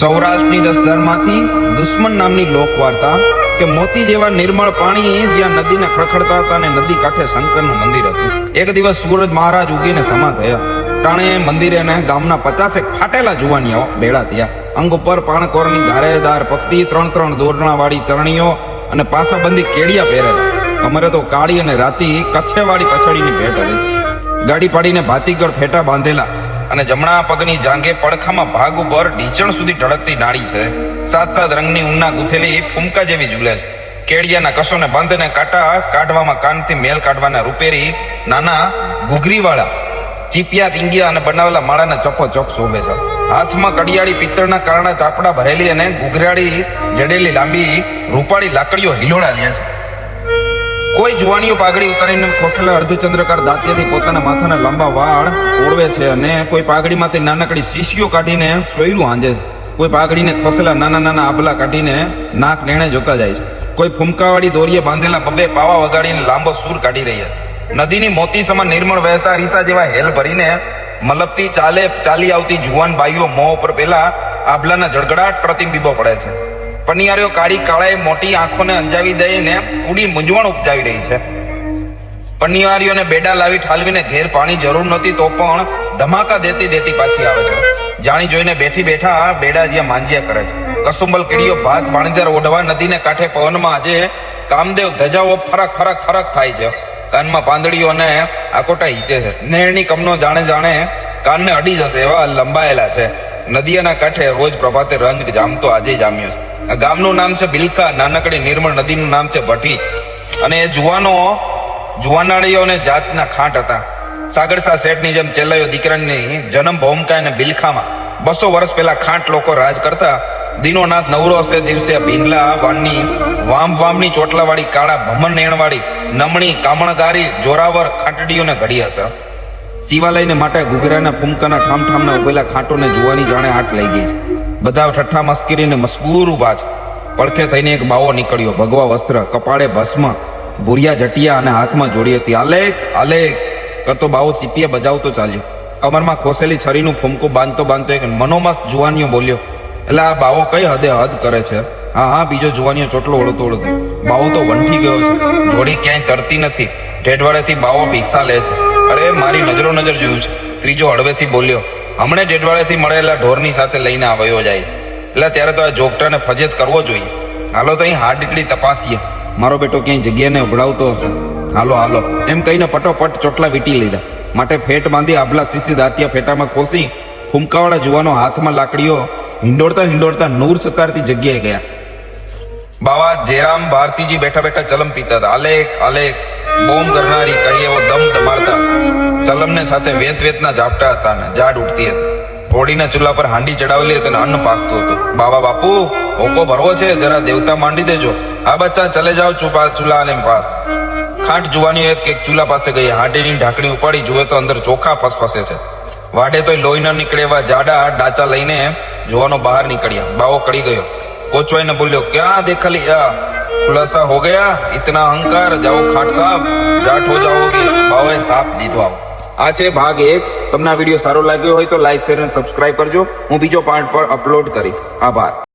સૌરાષ્ટ્રની રસધારમાંથી દુશ્મન નામની લોકવાર્તા કે મોતી જેવા નિર્મળ પાણી જ્યાં નદીને ખડખડતા હતા અને નદી કાંઠે શંકરનું મંદિર હતું. એક દિવસ સૂરજ મહારાજ ઉગીને સમા થયા. ટાણે મંદિરે ને ગામના પચાસેક ફાટેલા જુવાનીઓ ભેળા થયા. અંગ ઉપર પાણકોરની ધારેદાર પક્તિ ત્રણ ત્રણ દોરણાવાળી તરણીઓ અને પાસાબંધી કેડિયા પહેરેલા. કમરે તો કાળી અને રાતી કચ્છેવાળી પછડીની ભેટ હતી. ગાડી પાડીને ભાતીગળ ફેટા બાંધેલા. અને જમણા પગની જાંઘે પડખામાં ભાગ ઉપર ઢીચણ સુધી ઢળકતી નાળી છે. સાત સાત રંગની ઊનના ગૂંથેલી ફૂમકા જેવી ઝૂલે છે. કેડિયાના કસોને બાંધીને કાંટા કાઢવામાં કાનથી મેલ કાઢવાના રૂપેરી નાના ઘૂઘરીવાળા ચીપિયા રીંગિયા અને બનાવેલા માળાના ચપ્પો ચપ શોભે છે. હાથમાં કડિયાળી પિત્તળના કારણે ચાપડા ભરેલી અને ઘૂઘરાળી જડેલી લાંબી રૂપાળી લાકડીઓ હિલોડા લે છે. કોઈ જુવાનીઓ પાઘડી ઉતારીને ખોસલે અર્ધચંદ્રકાર દાંતિયાથી પોતાના માથાના લાંબા વાળ ઓળવે છે અને કોઈ પાઘડીમાંથી નાનકડી શીશીઓ કાઢીને સોયરું આંજે. કોઈ પાઘડીને ખોસેલા નાના નાના આભલા કાઢીને નાક નેણે જોતા જાય છે. કોઈ ફૂમકાવાળી દોરીએ બાંધેલા બબે પાવા વગાડીને લાંબો સૂર કાઢી રહ્યા નદીની મોતી સમાન નિર્મળ વહેતા રીસા જેવા હેલ ભરીને મલબતી ચાલે ચાલી આવતી જુવાન બાઈઓ મોં ઉપર પેલા આભલાના જળગડાટ પ્રતિબિંબો પડે છે. પનિયારીઓ કાળી, કાળાએ મોટી આંખોને અંજાવી દઈને ઉડી મૂંઝવણ ઉપજાવી રહી છે. પનિયારીઓને બેડા લાવી ઠાલવીને ઘેર પાણી જરૂર નહોતી તો પણ ધમાકા દેતી દેતી પાછી આવે છે. જાણી જોઈને બેઠી બેઠા બેડા જ્યાં માંજ્યા કરે છે. કસુંબલ કીડીઓ ભાત પાણીદાર ઓઢવા નદીને કાંઠે પવનમાં આજે કામદેવ ધજાઓ ફરક ફરક ફરક થાય છે. કાનમાં પાંદડીઓ અને આકોટા હીચે છે. નેરની કમનો જાણે જાણે કાનને અડી જશે એવા લંબાયેલા છે. નદીના કાંઠે રોજ પ્રભાતે રંગ જામતો આજે જામ્યો છે. આ ગામનું નામ છે બિલકા નાનકડી નિર્મળ નદીનું નામ છે ભઠી અને એ જુવાનો, જુવાનાળીઓ અને જાતના ખાંટ હતા. સાગરસા શેઠની જેમ ચેલાયો દીકરાની જન્મ ભૌમકા અને બિલખામાં. બસો વર્ષ પહેલા ખાંટ લોકો રાજ કરતા. દિનોનાથ નવરો હશે દિવસે ભીંડલા, વાણની, વામ વામની ચોટલાવાળી, કાળા ભમર નેણવાળી, નમણી, કામણગારી, જોરાવર ખાંટડીઓને ઘડી હશે. શિવાલયને માટે ઘૂઘરાના ફૂમકાના ઠામ ઠામના ઉભેલા ખાંટોને જોવાની જાણે આટ લઈ ગઈ છે. બધા ઠઠ્ઠા મસ્કરીને મસ્કૂર ઊભા છે. પડખે થઈને એક બાવો નીકળ્યો. ભગવા વસ્ત્ર, કપાળે ભસ્મ, ભૂરિયા જટિયા અને હાથમાં જોડી હતી. આલેખ આલેખ, કરતો બાવો સીપીએ બજાવતો ચાલ્યો. કમરમાં ખોસેલી છરીનું ફૂમકું બાંધતો બાંધતો એક મનોમત જુવાનીઓ બોલ્યો, એટલે આ બાવો કઈ હદે હદ કરે છે? હા હા, બીજો જુવાનીઓ ચોટલો ઓળતો ઓળતો. બાવો તો વંઠી ગયો છે. જોડી ક્યાંય તરતી નથી. ઢેઢવાડેથી બાવો ભિક્ષા લે છે. અરે, મારી નજરો નજર જોયું છે. ત્રીજો હળવેથી બોલ્યો હમણે ઢેઢવાડેથી મળેલા ઢોરની સાથે લઈને આવ્યો જાય. એટલે ત્યારે તો આ જોગટાને ફજેત કરવો જોઈએ. હાલો તો અહીં હાર્ડ એટલી તપાસીએ. મારો બેટો ક્યાંય જગ્યાને ઉભડાવતો હશે? હાલો હાલો. એમ કહીને પટોપટ ચોટલા વીટી લીધા. માટે ફેટ બાંધી આભલા સીસી દાંતિયા ફેટામાં ખોસી ફૂમકાવાળા જુવાનો હાથમાં લાકડીઓ હિંડોળતા હિંડોળતા નૂર સતારતી જગ્યાએ ગયા. બાવા જેરામ ભારતીજી બેઠા બેઠા ચલમ પીતા હતા. આલેખ આલેખ. બોમ કરનારી કહી એવો દમ દમાડતા. ચલમને સાથે વેત વેતના ઝાપટા હતા ને જાડ ઉઠતી હતી. હોડીના ચૂલા પર હાંડી ચડાવેલી હતી અને અન્ન પાકતું હતું. બાવા, બાપુ, હોકો ભરવો છે, જરા દેવતા માંડી દેજો. આ બચ્ચા ચલે જાઓ ચૂપા, ચૂલા અને પાસ. ખાંટ જુવાની એક એક ચૂલા પાસે ગઈ. હાંડીની ઢાંકણી ઉપાડી, જુએ તો અંદર ચોખા ફસફસે છે. વાડે તો લોહી ન નીકળે એવા જાડા ડાચા લઈને જુવાનો બહાર નીકળ્યા. બાવો કડી ગયો. કોચવાઈને બોલ્યો, ક્યાં દેખા लिया ખુલાસા હો ગયા? ઇતના અહંકાર, જાઓ ખાટ સાહેબ જાટ હો જાઓગે બાવે સાપ દીધો આવો. આ છે ભાગ એક. તમને આ વીડિયો સારો લાગ્યો હોય તો લાઈક શેર અને સબસ્ક્રાઈબ કરજો. હું બીજો પાર્ટ પર અપલોડ કરીશ. આભાર.